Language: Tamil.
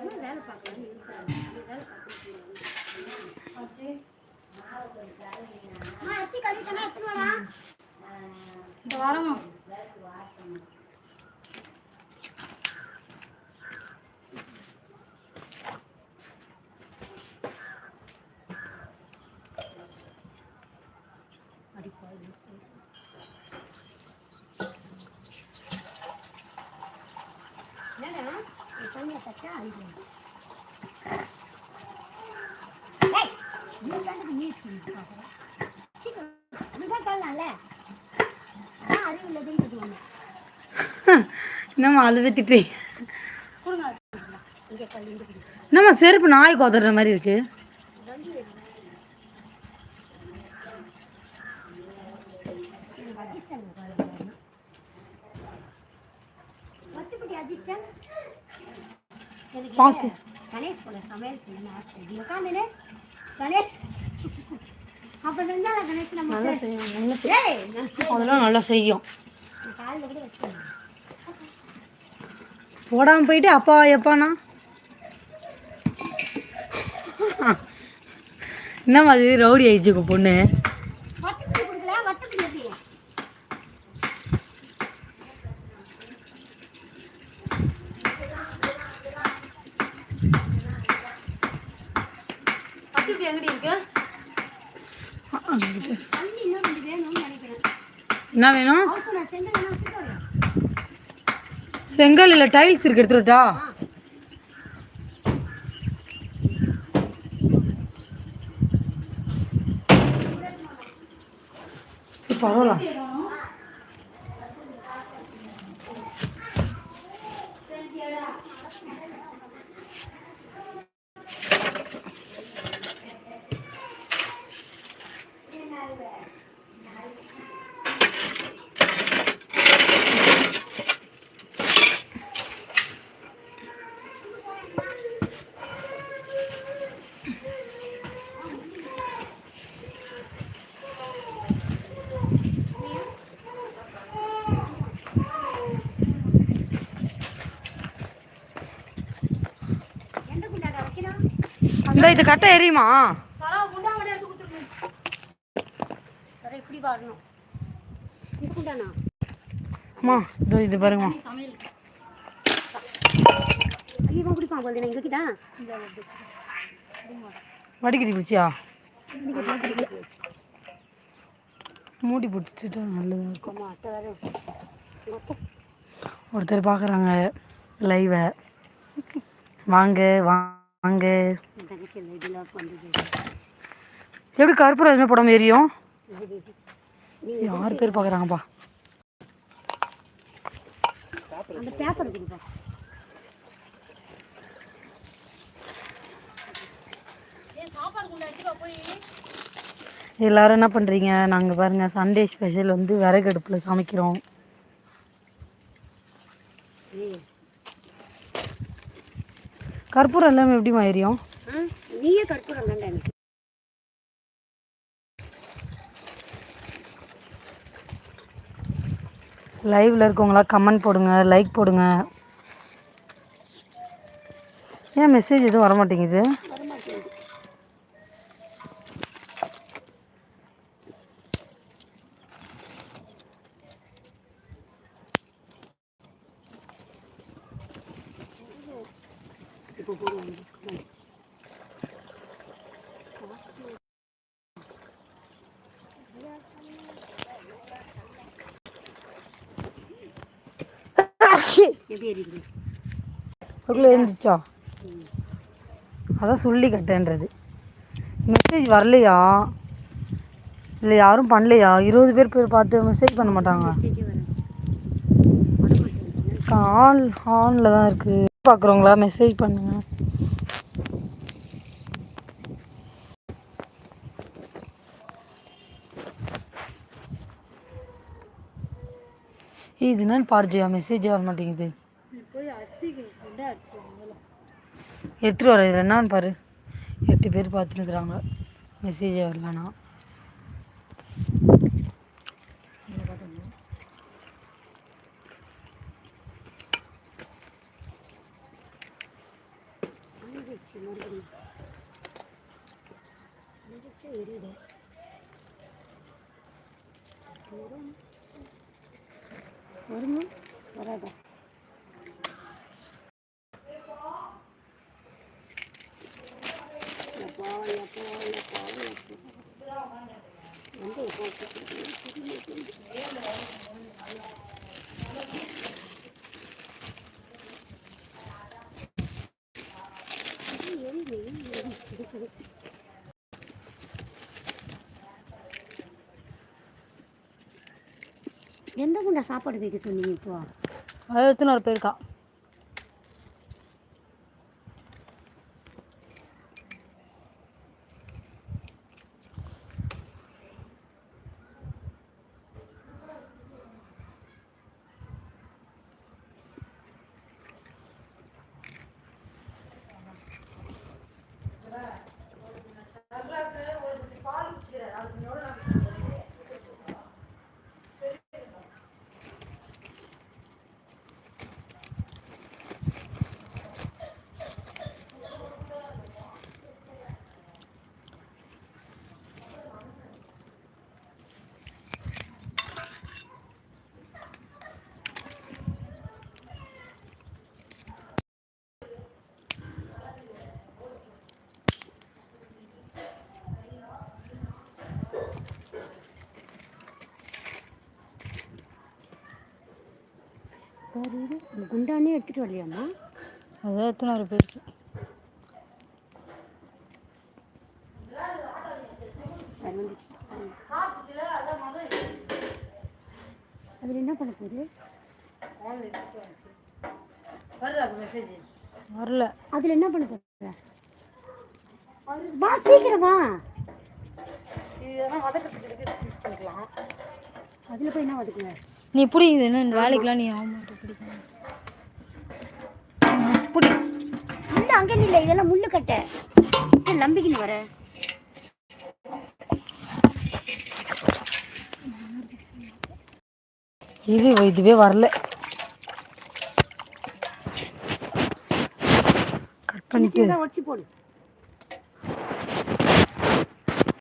நீ வேலை பார்க்கலாம் அச்சி கழிக்கணும் எத்தனை வரா இந்த வாரமா. என்னடா? என்னம்மா அழுது திட்டு என்னம்மா செருப்பு நாய் கோதுற மாதிரி இருக்கு. அஜிஸ்டன் பார்த்து. கணேஷ் போல சமையல் செய்யணும் ஆசை. உட்காந்துனே கணேஷ். அப்போ செஞ்சால கணேஷ் நம்ம நல்லா செய்யும் நல்லா அதெல்லாம் நல்லா செய்யும். காலில் கூட வச்சுக்கணும் போடாம போயிட்டு அப்பா எப்பாண்ணா? என்னம்மா அது ரவுடி ஆயிடுச்சு பொண்ணு. எங்கடி இருக்கு? என்ன வேணும்? செங்கல் இல்லை டைல்ஸ் இருக்கு எடுத்துட்டா பரவாயில்ல. இந்த இது கட்ட எரியுமா? அம்மா இதோ இது பாருங்கம்மா. ஐயோ குடிப்பான் போல நான் இங்கே இந்த வடிகட்டி குச்சியா மூடி போட்டுட்டு நல்லதா. ஒருத்தர் பார்க்குறாங்க லைவை வாங்க வாங்க வந்தது. எப்படி கருப்பூரம் எதுவுமே போடாம எரியும் யார் பேர் பார்க்குறாங்கப்பா அந்த பேப்பர் குடிப்பா எல்லாரும் என்ன பண்ணுறீங்க நாங்கள் பாருங்கள் சண்டே ஸ்பெஷல் வந்து விறகு அடுப்பில் சமைக்கிறோம். ஏய் கற்பூரம் எல்லாமே எப்படிமா எரியும் நீயே கற்பூரம் தாண்டா லைவில் இருக்கவங்களா கமெண்ட் போடுங்க லைக் போடுங்க. ஏன் மெசேஜ் எதுவும் வர மாட்டேங்குது இப்போ போடுவாங்க எப்படி இருக்குது அதுக்குள்ளே எழுந்துச்சா அதான் சொல்லி கட்டேன்றது. மெசேஜ் வரலையா? இல்லை யாரும் பண்ணலையா? இருபது பேர் பேர் பார்த்து மெசேஜ் பண்ண மாட்டாங்க. ஆன் ஆனில் தான் இருக்குது பார்க்குறவங்களா? மெசேஜ் பண்ணுங்க. இது என்னன்னு பாருஜியா மெசேஜே வர மாட்டேங்குது. எட்டு வர இது என்னன்னு பாரு. எட்டு பேர் பார்த்துருக்குறாங்க மெசேஜே வரலண்ணா Thank you. வருமா? வராதா? எப்பா எப்பா எப்பா எரி எரி எப்போ எந்த குண்டா சாப்பாடு வைக்க சொன்னீங்க இப்போ? அது எத்தனை ஒரு போயிருக்கா பாரு இது, குண்டானே எடுத்துட்டு வரலையாம்மா? அதை எடுத்துன்னு ஒரு அதில் என்ன பண்ண போகுது? வரல. அதில் என்ன பண்ண போகுது? வா சீக்கிரம். இதெல்லாம் வதக்கத்துக்கு பண்ணிக்கலாம்? அதில் போய் என்ன வதக்குங்க? நீ பிடி இது என்ன இந்த வேலைக்கெல்லாம் நீ ஆக மாட்டே பிடிக்கணும் பிடி. முள்ளு அங்கே இல்லை இதெல்லாம் முள்ளு கட்டை. நம்பிக்கின்னு வர? இது இதுவே வரல. கட் பண்ணிட்டு. உடச்சி போடு.